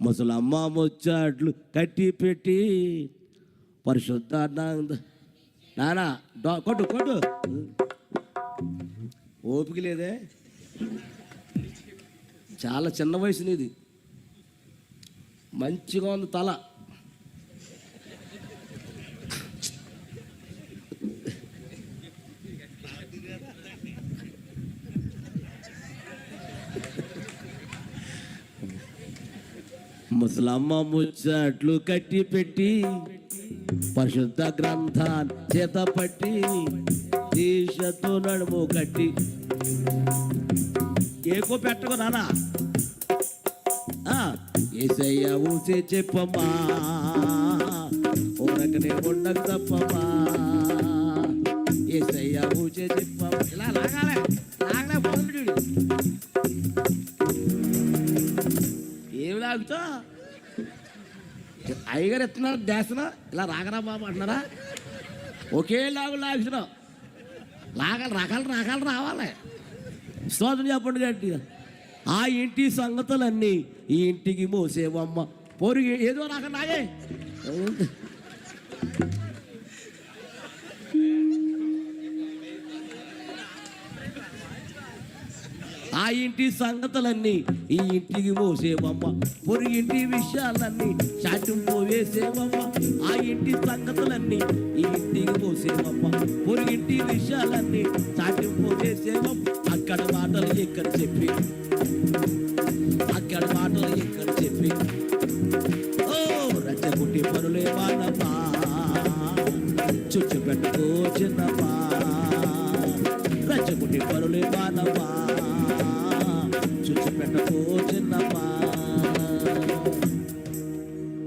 ముసలమ్మ ముచ్చాట్లు కట్టి పెట్టి పరిశుద్ధ నానా కొట్టు కొట్టు. ఓపిక లేదే. చాలా చిన్న వయసు నీది. మంచిగా ఉంది తల. ముసలమ్మ ముచ్చట్లు కట్టి పెట్టి పరిశుద్ధ గ్రంథాన్ని చేత పట్టి దీక్షతో నడుము కట్టి. ఏకో పెట్టకు నానా? ఏసయ్య ఊసే చెప్పమ్మా. ఊరకనే ఉండక తప్పమ్మా. ఏసయ్య ఊసే చెప్పమ్మా. ఇలా లాగాలే. ఏమి అయ్యగారు ఎత్తున్నారు దేశన? ఇలా రాగరా బాబు అంటున్నారా? ఒకే లాగు లాగుతున్నావు లాగాలి రకాలు రకాలు రావాలి. స్తోత్రం చెప్పండి గట్టిగా ఆ ఇంటి సంగతులన్నీ ఈ ఇంటికి మోసేవమ్మ. పొరుగు ఏదో రాక నాగే. ఆ ఇంటి సంగతులన్నీ ఈ ఇంటికి మోసేవమ్మ పొరుగింటి విషయాలన్నీ చాటింపు వేసేవమ్మ. ఆ ఇంటి సంగతులన్నీ ఈ ఇంటికి మోసేవమ్మ పొరుగింటి విషయాలన్నీ చాటింపు వేసేవమ్మ. అక్కడ మాటలు ఇక్కడ చెప్పి? అక్కడ మాటలు ఇక్కడ చెప్పి? ఓ రచ్చగుట్టి పనులే మానమ్మా చుచ్చు పెట్టుకో చిన్నమ్మా రచ్చగుట్టి పనులే మానమ్మా చుచ్చు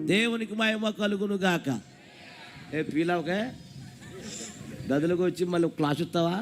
దేవునికి మహిమ కలుగును గాక. ఏ పీలవకే గదిలోకి వచ్చి మళ్ళీ క్లాస్ వస్తావా